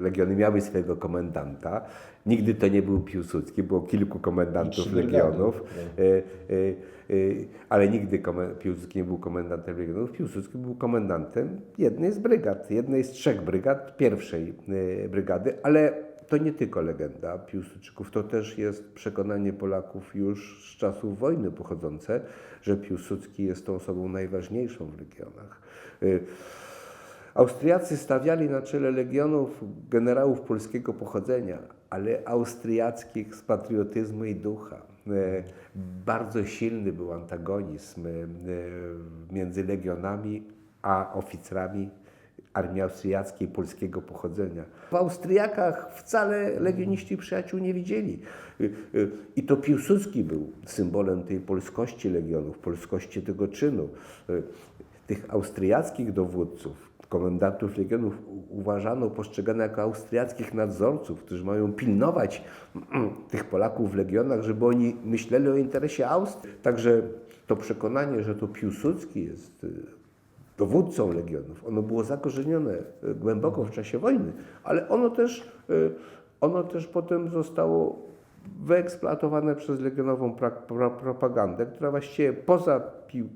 Legiony miały swojego komendanta. Nigdy to nie był Piłsudski, było kilku komendantów legionów, e, e, e, ale nigdy Piłsudski nie był komendantem legionów. Piłsudski był komendantem jednej z brygad, jednej z trzech brygad, pierwszej brygady, ale to nie tylko legenda Piłsudczyków, to też jest przekonanie Polaków już z czasów wojny pochodzące, że Piłsudski jest tą osobą najważniejszą w legionach. Austriacy stawiali na czele legionów generałów polskiego pochodzenia, ale austriackich z patriotyzmu i ducha. E, Bardzo silny był antagonizm e, między legionami a oficerami armii austriackiej polskiego pochodzenia. W Austriakach wcale legioniści przyjaciół nie widzieli. E, I to Piłsudski był symbolem tej polskości legionów, polskości tego czynu. Tych austriackich dowódców, komendantów legionów uważano, postrzegano jako austriackich nadzorców, którzy mają pilnować tych Polaków w legionach, żeby oni myśleli o interesie Austrii. Także to przekonanie, że to Piłsudski jest y, dowódcą legionów, ono było zakorzenione y, głęboko w czasie wojny, ale ono też, y, ono też potem zostało wyeksploatowane przez legionową propagandę, która właściwie poza Pił,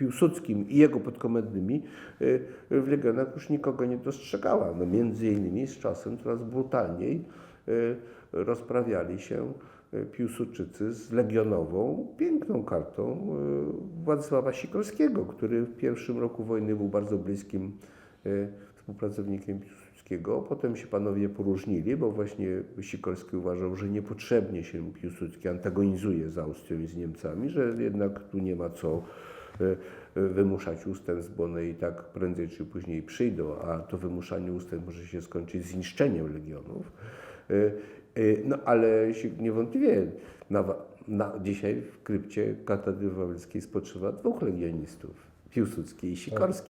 Piłsudskim i jego podkomendnymi y, w legionach już nikogo nie dostrzegała. No, między innymi z czasem coraz brutalniej y, rozprawiali się y, Piłsudczycy z legionową, piękną kartą Władysława Sikorskiego, który w pierwszym roku wojny był bardzo bliskim współpracownikiem Piłsudskiego. Potem się panowie poróżnili, bo właśnie Sikorski uważał, że niepotrzebnie się Piłsudski antagonizuje z Austrią i z Niemcami, że jednak tu nie ma co wymuszać ustępstw, bo one i tak prędzej czy później przyjdą, a to wymuszanie ustępstw może się skończyć zniszczeniem legionów. Y, y, No ale niewątpliwie na, na, dzisiaj w krypcie katedry wawelskiej spoczywa dwóch legionistów, Piłsudski i Sikorski.